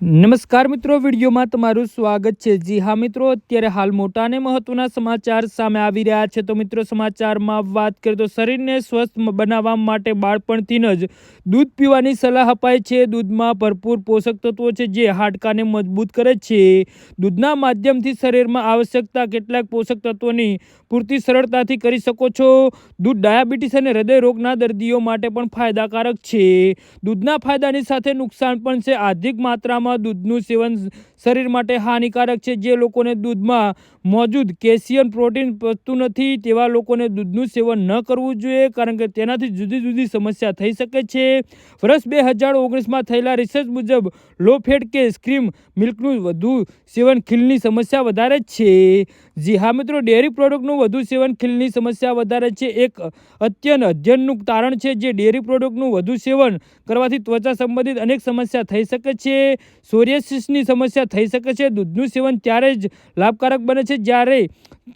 નમસ્કાર મિત્રો, વિડીયોમાં તમારું સ્વાગત છે. જી હા મિત્રો, અત્યારે હાલ મોટા અને મહત્વના સમાચાર સામે આવી રહ્યા છે. તો મિત્રો, સમાચારમાં વાત કરીએ તો શરીરને સ્વસ્થ બનાવવા માટે બાળપણથી જ દૂધ પીવાની સલાહ અપાય છે. દૂધમાં ભરપૂર પોષક તત્વો છે જે હાડકાને મજબૂત કરે છે. દૂધના માધ્યમથી શરીરમાં આવશ્યકતા કેટલાક પોષક તત્વોની પૂર્તિ સરળતાથી કરી શકો છો. દૂધ ડાયાબિટીસ અને હૃદય રોગના દર્દીઓ માટે પણ ફાયદાકારક છે. દૂધના ફાયદાની સાથે નુકસાન પણ છે. અધિક માત્રામાં દૂધનું સેવન શરીર માટે હાનિકારક છે. જે લોકોને દૂધમાં મોજૂદ કેલ્શિયમ, પ્રોટીન પચતું નથી, તેવા લોકોને દૂધનું સેવન ન કરવું જોઈએ, કારણ કે તેનાથી જુદી જુદી સમસ્યા થઈ શકે છે. વર્ષ બે હજાર ઓગણીસમાં થયેલા રિસર્ચ મુજબ લો ફેટ કે સ્ક્રીમ મિલ્કનું વધુ સેવન ખીલની સમસ્યા વધારે છે. જી હા મિત્રો ડેરી પ્રોડક્ટનું વધુ સેવન ખીલની સમસ્યા વધારે છે. એક અત્યંત અધ્યયનનું તારણ છે, જે ડેરી પ્રોડક્ટનું વધુ સેવન કરવાથી ત્વચા સંબંધિત અનેક સમસ્યા થઈ શકે છે. સોરિયાસિસની સમસ્યા થઈ શકે છે. દૂધનું સેવન ત્યારે જ લાભકારક બને છે જ્યારે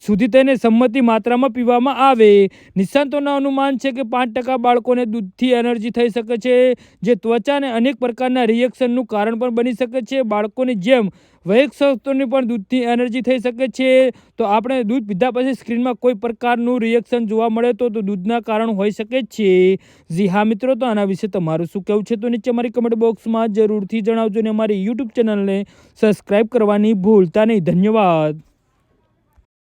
સુધી તેને સંમતિ માત્રામાં પીવામાં આવે. નિષ્ણાતોના અનુમાન છે કે પાંચ ટકા બાળકોને દૂધથી એનર્જી થઈ શકે છે, જે ત્વચાને અનેક પ્રકારના રિએક્શનનું કારણ પણ બની શકે છે. બાળકોની જેમ વયસ્કોની પણ દૂધથી એનર્જી થઈ શકે છે. તો આપણે દૂધ પીધા પછી સ્ક્રીનમાં કોઈ પ્રકારનું રિએક્શન જોવા મળે તો દૂધના કારણ હોઈ શકે છે. જી હા મિત્રો, તો આના વિશે તમારું શું કહેવું છે તો નીચે મારી કમેન્ટ બોક્સમાં જરૂરથી જણાવજો ને અમારી યુટ્યુબ ચેનલને સબસ્ક્રાઈબ કરવાની ભૂલતા નહીં. ધન્યવાદ.